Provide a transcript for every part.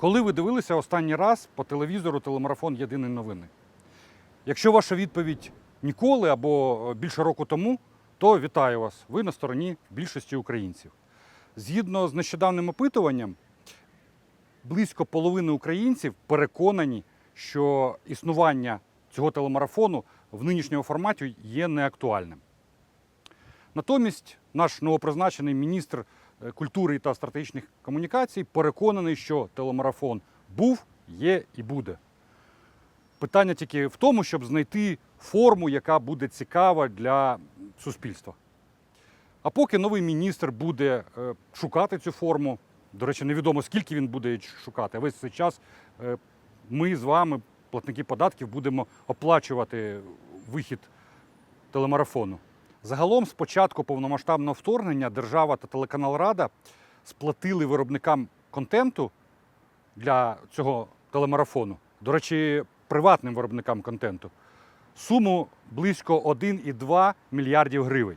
Коли ви дивилися останній раз по телевізору телемарафон Єдині новини? Якщо ваша відповідь ніколи або е, більше року тому, то вітаю вас. Ви на стороні більшості українців. Згідно з нещодавним опитуванням, близько половини українців переконані, що існування цього телемарафону в нинішньому форматі є неактуальним. Натомість наш новопризначений міністр культури та стратегічних комунікацій переконаний, що телемарафон був, є і буде. Питання тільки в тому, щоб знайти форму, яка буде цікава для суспільства. А поки новий міністр буде е, шукати цю форму, до речі, невідомо скільки він буде шукати, а весь цей час е, ми з вами, платники податків, будемо оплачувати вихід телемарафону. Загалом, з початку повномасштабного вторгнення, держава та телеканал Рада сплатили виробникам контенту для цього телемарафону, до речі, приватним виробникам контенту, суму близько 1,2 мільярдів гривень.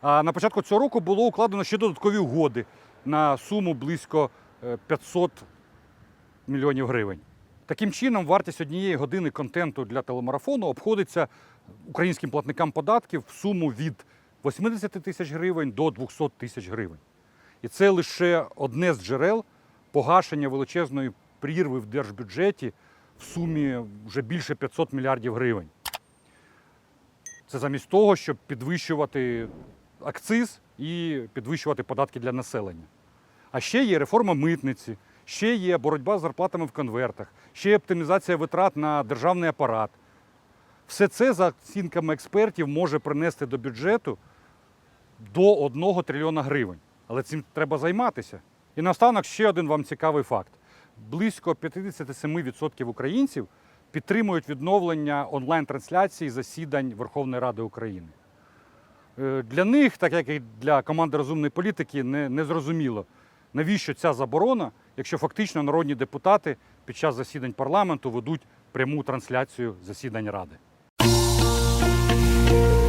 А на початку цього року було укладено ще додаткові угоди на суму близько е, 500 мільйонів гривень. Таким чином, вартість однієї години контенту для телемарафону обходиться українським платникам податків в суму від 80 тисяч гривень до 200 тисяч гривень. І це лише одне з джерел погашення величезної прірви в держбюджеті в сумі вже більше 500 мільярдів гривень. Це замість того, щоб підвищувати акциз і підвищувати податки для населення. А ще є реформа митниці, ще є боротьба з зарплатами в конвертах, ще є оптимізація витрат на державний апарат. Все це, за оцінками експертів, може принести до бюджету до 1 трильйона гривень. Але цим треба займатися. І наостанок ще один вам цікавий факт: близько 57% українців підтримують відновлення онлайн-трансляції засідань Верховної Ради України. Е, Для них, так як і для команди розумної політики, не, не зрозуміло, навіщо ця заборона, якщо фактично народні депутати під час засідань парламенту ведуть пряму трансляцію засідань Ради. Thank you.